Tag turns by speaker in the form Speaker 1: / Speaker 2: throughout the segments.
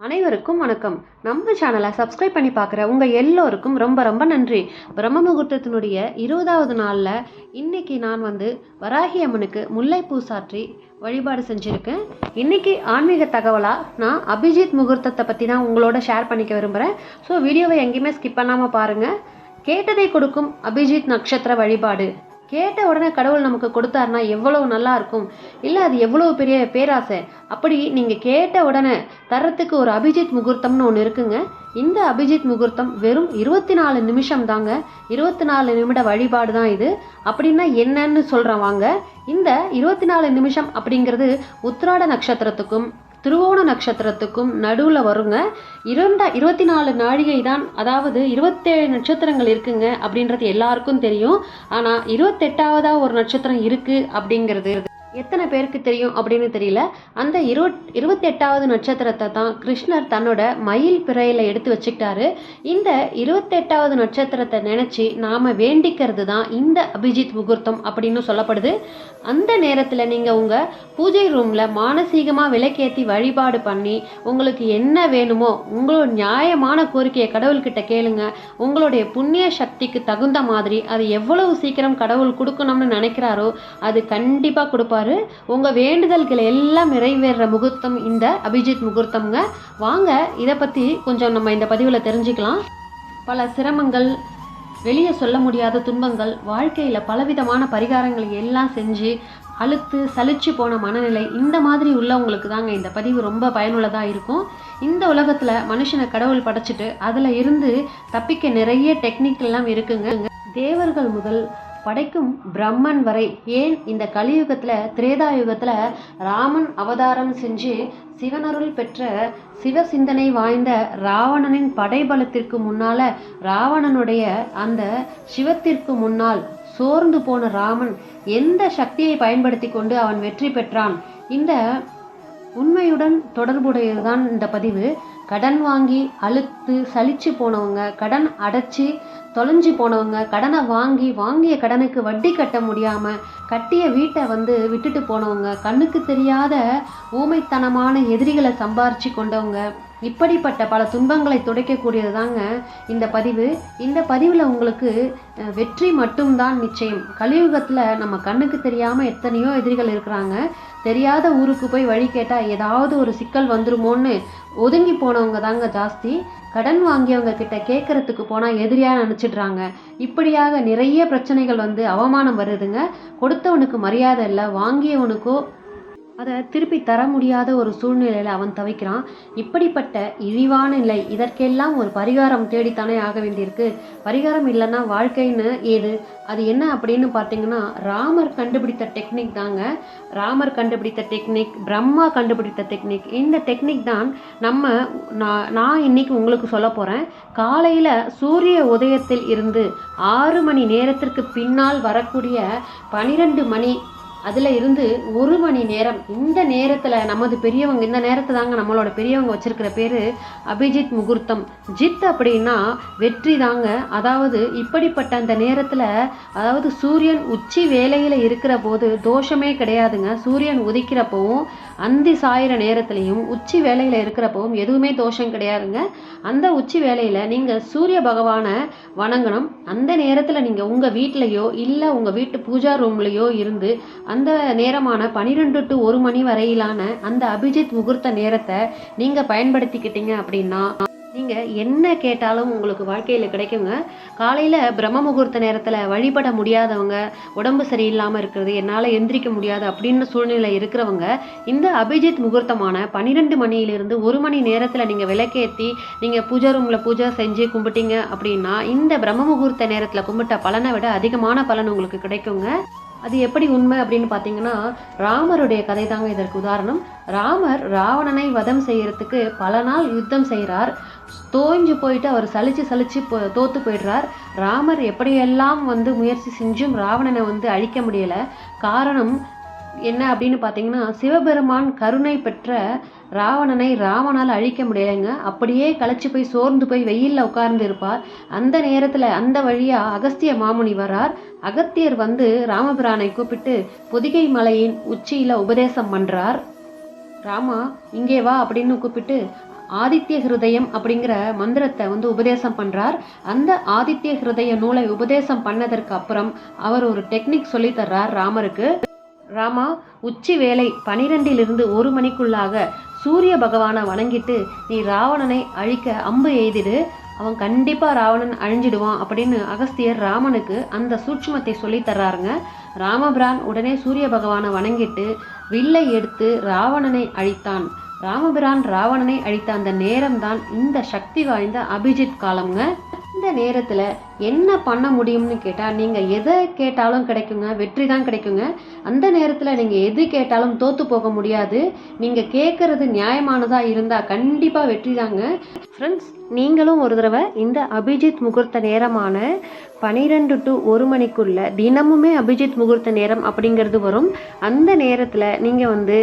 Speaker 1: அனைவருக்கும் வணக்கம். நம்ம சேனலை சப்ஸ்கிரைப் பண்ணி பார்க்குற உங்கள் எல்லோருக்கும் ரொம்ப ரொம்ப நன்றி. பிரம்ம முகூர்த்தத்தினுடைய இருபதாவது நாளில் இன்றைக்கி நான் வந்து வராகி அம்மனுக்கு முல்லைப்பூ சாற்றி வழிபாடு செஞ்சுருக்கேன். இன்றைக்கி ஆன்மீக தகவலாக நான் அபிஜித் முகூர்த்தத்தை பற்றி தான் உங்களோட ஷேர் பண்ணிக்க விரும்புகிறேன் ஸோ வீடியோவை எங்கேயுமே ஸ்கிப் பண்ணாமல் பாருங்கள் கேட்டதை கொடுக்கும் அபிஜித் நட்சத்திர வழிபாடு. கேட்ட உடனே கடவுள் நமக்கு கொடுத்தாருனா எவ்வளவு நல்லா இருக்கும்? இல்லை அது எவ்வளவு பெரிய பேராசை? அப்படி நீங்கள் கேட்ட உடனே தரத்துக்கு ஒரு அபிஜித் முகூர்த்தம்னு ஒன்று இருக்குங்க. இந்த அபிஜித் முகூர்த்தம் வெறும் இருபத்தி நாலு நிமிஷம் தாங்க. இருபத்தி நாலு நிமிட வழிபாடு தான் இது. அப்படின்னா என்னன்னு சொல்கிறேன் வாங்க. இந்த இருபத்தி நாலு நிமிஷம் அப்படிங்கிறது உத்திராட நட்சத்திரத்துக்கும் திருவோண நட்சத்திரத்துக்கும் நடுவில் வருங்க. இரண்டா இருபத்தி நாலு நாழிகை தான் அதாவது இருபத்தேழு நட்சத்திரங்கள் இருக்குங்க அப்படின்றது எல்லாருக்கும் தெரியும். ஆனால் இருபத்தெட்டாவதாக ஒரு நட்சத்திரம் இருக்குது அப்படிங்கிறது எத்தனை பேருக்கு தெரியும் அப்படின்னு தெரியல. அந்த இருபத் இருபத்தெட்டாவது நட்சத்திரத்தை தான் கிருஷ்ணர் தன்னோட மயில் பிறையில் எடுத்து வச்சுக்கிட்டாரு. இந்த இருபத்தெட்டாவது நட்சத்திரத்தை நினச்சி நாம் வேண்டிக்கிறது தான் இந்த அபிஜித் முகூர்த்தம் அப்படின்னு சொல்லப்படுது. அந்த நேரத்தில் நீங்கள் உங்கள் பூஜை ரூமில் மானசீகமாக விலைக்கேற்றி வழிபாடு பண்ணி உங்களுக்கு என்ன வேணுமோ உங்களோட நியாயமான கோரிக்கையை கடவுள்கிட்ட கேளுங்க. உங்களுடைய புண்ணிய சக்திக்கு தகுந்த மாதிரி அது எவ்வளவு சீக்கிரம் கடவுள் கொடுக்கணும்னு நினைக்கிறாரோ அது கண்டிப்பாக கொடுப்பாரு. உங்கள் வேண்டுதல்கள் எல்லாம் நிறைவேற முகூர்த்தம் இந்த அபிஜித் முகூர்த்தம்ங்க. வாங்க இதை பற்றி கொஞ்சம் நம்ம இந்த பதிவில் தெரிஞ்சுக்கலாம். பல சிரமங்கள் வெளியே சொல்ல முடியாத துன்பங்கள் வாழ்க்கையில் பலவிதமான பரிகாரங்களை எல்லாம் செஞ்சு அழுத்து சலிச்சு போன மனநிலை இந்த மாதிரி உள்ளவங்களுக்கு தாங்க இந்த பதிவு ரொம்ப பயனுள்ளதாக இருக்கும். இந்த உலகத்தில் மனுஷனை கடவுள் படைச்சிட்டு அதில் இருந்து தப்பிக்க நிறைய டெக்னிக்கெல்லாம் இருக்குங்க. தேவர்கள் முதல் படைக்கும் பிரம்மன் வரை ஏன் இந்த கலியுகத்தில் திரேதா யுகத்தில் ராமன் அவதாரம் செஞ்சு சிவனருள் பெற்ற சிவ சிந்தனை வாய்ந்த ராவணனின் படைபலத்திற்கு முன்னால ராவணனுடைய அந்த சிவத்திற்கு முன்னால் சோர்ந்து போன ராமன் எந்த சக்தியை பயன்படுத்தி கொண்டு அவன் வெற்றி பெற்றான்? இந்த உண்மையுடன் தொடர்புடையதுதான் இந்த பதிவு. கடன் வாங்கி அழுத்து சலிச்சு போனவங்க கடன் அடைச்சி தொலைஞ்சு போனவங்க கடனை வாங்கி வாங்கிய கடனுக்கு வட்டி கட்ட முடியாமல் கட்டிய வீட்டை வந்து விட்டுட்டு போனவங்க கண்ணுக்கு தெரியாத ஊமைத்தனமான எதிரிகளை சம்பாரிச்சு கொண்டவங்க இப்படிப்பட்ட பல துன்பங்களை துடைக்கக்கூடியது தாங்க இந்த பதிவு. இந்த பதிவில் உங்களுக்கு வெற்றி மட்டும்தான் நிச்சயம். கலியுகத்தில் நம்ம கண்ணுக்கு தெரியாமல் எத்தனையோ எதிரிகள் இருக்கிறாங்க. தெரியாத ஊருக்கு போய் வழி கேட்டால் ஏதாவது ஒரு சிக்கல் வந்துருமோன்னு ஒதுங்கி போனவங்க தாங்க ஜாஸ்தி. கடன் வாங்கியவங்க கிட்ட கேட்கறதுக்கு போனால் எதிரியாக நினச்சிடுறாங்க. இப்படியாக நிறைய பிரச்சனைகள் வந்து அவமானம் வருதுங்க. கொடுத்தவனுக்கு மரியாதை இல்லை வாங்கியவனுக்கோ அதை திருப்பி தர முடியாத ஒரு சூழ்நிலையில் அவன் தவிக்கிறான். இப்படிப்பட்ட இழிவான நிலை இதற்கெல்லாம் ஒரு பரிகாரம் தேடித்தானே ஆக வேண்டியிருக்கு. பரிகாரம் இல்லைன்னா வாழ்க்கைன்னு ஏது? அது என்ன அப்படின்னு பார்த்தீங்கன்னா ராமர் கண்டுபிடித்த டெக்னிக் தாங்க. ராமர் கண்டுபிடித்த டெக்னிக் பிரம்மா கண்டுபிடித்த டெக்னிக் இந்த டெக்னிக் தான் நம்ம நான் நான் இன்னைக்கு உங்களுக்கு சொல்ல போகிறேன் காலையில் சூரிய உதயத்தில் இருந்து ஆறு மணி நேரத்திற்கு பின்னால் வரக்கூடிய பனிரெண்டு மணி அதில் இருந்து ஒரு மணி நேரம் இந்த நேரத்தில் நமது பெரியவங்க இந்த நேரத்தை தாங்க நம்மளோட பெரியவங்க வச்சுருக்கிற பேர் அபிஜித் முகூர்த்தம். ஜித் அப்படின்னா வெற்றி தாங்க. அதாவது இப்படிப்பட்ட அந்த நேரத்தில் அதாவது சூரியன் உச்சி வேலையில் இருக்கிற போது தோஷமே கிடையாதுங்க. சூரியன் உதிக்கிறப்பவும் அந்தி சாயிற நேரத்துலையும் உச்சி வேலையில் இருக்கிறப்பவும் எதுவுமே தோஷம் கிடையாதுங்க. அந்த உச்சி வேலையில் நீங்கள் சூரிய பகவானை வணங்கணும். அந்த நேரத்தில் நீங்கள் உங்கள் வீட்லேயோ இல்லை உங்கள் வீட்டு பூஜா ரூம்லேயோ இருந்து அந்த நேரமான பனிரெண்டு டு ஒரு மணி வரையிலான அந்த அபிஜித் முகூர்த்த நேரத்தை நீங்கள் பயன்படுத்திக்கிட்டீங்க அப்படின்னா நீங்கள் என்ன கேட்டாலும் உங்களுக்கு வாழ்க்கையில் கிடைக்குங்க. காலையில் பிரம்ம முகூர்த்த நேரத்தில் வழிபட முடியாதவங்க உடம்பு சரியில்லாமல் இருக்கிறது என்னால் எந்திரிக்க முடியாது அப்படின்னு சூழ்நிலை இருக்கிறவங்க இந்த அபிஜித் முகூர்த்தமான பன்னிரெண்டு மணியிலிருந்து ஒரு மணி நேரத்தில் நீங்கள் விளக்கேற்றி நீங்கள் பூஜை ரூமில் பூஜை செஞ்சு கும்பிட்டீங்க அப்படின்னா இந்த பிரம்ம முகூர்த்த நேரத்தில் கும்பிட்ட பலனை விட அதிகமான பலன் உங்களுக்கு கிடைக்குங்க. அது எப்படி உண்மை அப்படின்னு பார்த்தீங்கன்னா ராமருடைய கதை தாங்க இதற்கு உதாரணம். ராமர் ராவணனை வதம் செய்யறதுக்கு பல நாள் யுத்தம் செய்கிறார். தோஞ்சு போயிட்டு அவர் சலிச்சு சலிச்சு தோத்து போயிடுறார். ராமர் எப்படியெல்லாம் வந்து முயற்சி செஞ்சும் ராவணனை வந்து அழிக்க முடியலை. காரணம் என்ன அப்படின்னு பார்த்தீங்கன்னா சிவபெருமான் கருணை பெற்ற ராவணனை ராவணால் அழிக்க முடியலைங்க. அப்படியே களைச்சி போய் சோர்ந்து போய் வெயிலில் உட்கார்ந்து இருப்பார். அந்த நேரத்தில் அந்த வழியாக அகஸ்திய மாமுனி வரார். அகத்தியர் வந்து ராமபிரானை கூப்பிட்டு பொதிகை மலையின் உச்சியில் உபதேசம் பண்ணுறார் ராமா இங்கே வா அப்படின்னு கூப்பிட்டு ஆதித்ய ஹிருதயம் அப்படிங்கிற மந்திரத்தை வந்து உபதேசம் பண்ணுறார் அந்த ஆதித்ய ஹிருதய நூலை உபதேசம் பண்ணதற்கு அப்புறம் அவர் ஒரு டெக்னிக் சொல்லி தர்றார் ராமருக்கு. ராமா உச்சி வேலை பனிரெண்டிலிருந்து ஒரு மணிக்குள்ளாக சூரிய பகவானை வணங்கிட்டு நீ ராவணனை அழிக்க அம்பு எய்திடு. அவன் கண்டிப்பாக ராவணன் அழிஞ்சிடுவான் அப்படின்னு அகஸ்தியர் ராமனுக்கு அந்த சூட்சுமத்தை சொல்லி தர்றாருங்க. ராமபிரான் உடனே சூரிய பகவானை வணங்கிட்டு வில்லை எடுத்து ராவணனை அழித்தான். ராமபிரான் ராவணனை அழித்த அந்த நேரம்தான் இந்த சக்தி வாய்ந்த அபிஜித் காலம்ங்க. இந்த நேரத்தில் என்ன பண்ண முடியும்னு கேட்டால் நீங்கள் எதை கேட்டாலும் கிடைக்குங்க வெற்றி தான் கிடைக்குங்க. அந்த நேரத்தில் நீங்கள் எது கேட்டாலும் தோற்று போக முடியாது. நீங்கள் கேட்குறது நியாயமானதாக இருந்தால் கண்டிப்பாக வெற்றி தாங்க. ஃப்ரெண்ட்ஸ் நீங்களும் ஒரு தடவை இந்த அபிஜித் முகூர்த்த நேரமான பனிரெண்டு டு ஒரு மணிக்குள்ள தினமுமே அபிஜித் முகூர்த்த நேரம் அப்படிங்கிறது வரும். அந்த நேரத்தில் நீங்கள் வந்து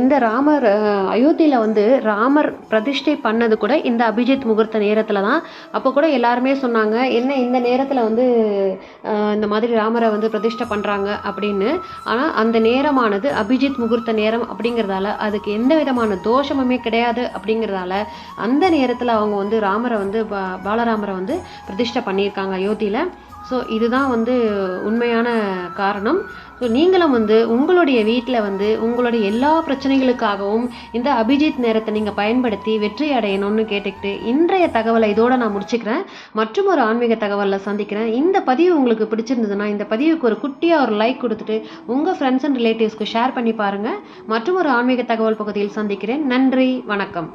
Speaker 1: இந்த ராமர் அயோத்தியில் வந்து ராமர் பிரதிஷ்டை பண்ணது கூட இந்த அபிஜித் முகூர்த்த நேரத்தில் தான் அப்போ கூட எல்லாருமே சொன்னாங்க என்ன இந்த நேரத்தில் வந்து இந்த மாதிரி ராமரை வந்து பிரதிஷ்டை பண்ணுறாங்க அப்படின்னு. ஆனால் அந்த நேரமானது அபிஜித் முகூர்த்த நேரம் அப்படிங்கிறதால அதுக்கு எந்த விதமான தோஷமுமே கிடையாது அப்படிங்கிறதால அந்த நேரத்தில் அவங்க வந்து ராமரை வந்து பா- பாலராமரை வந்து பிரதிஷ்டை பண்ணியிருக்காங்க அயோத்தியில். ஸோ இதுதான் வந்து உண்மையான காரணம். ஸோ நீங்களும் வந்து உங்களுடைய வீட்டில் வந்து உங்களுடைய எல்லா பிரச்சனைகளுக்காகவும் இந்த அபிஜித் நேரத்தை நீங்கள் பயன்படுத்தி வெற்றி அடையணும்னு கேட்டுக்கிட்டு இன்றைய தகவலை இதோட நான் முடிச்சுக்கிறேன். மற்றும் ஒரு ஆன்மீக தகவலில் சந்திக்கிறேன். இந்த பதிவு உங்களுக்கு பிடிச்சிருந்ததுன்னா இந்த பதிவுக்கு ஒரு குட்டியாக ஒரு லைக் கொடுத்துட்டு உங்கள் ஃப்ரெண்ட்ஸ் அண்ட் ரிலேட்டிவ்ஸ்க்கு ஷேர் பண்ணி பாருங்கள் மற்றும் ஒரு ஆன்மீக தகவல் பகுதியில் சந்திக்கிறேன். நன்றி. வணக்கம்.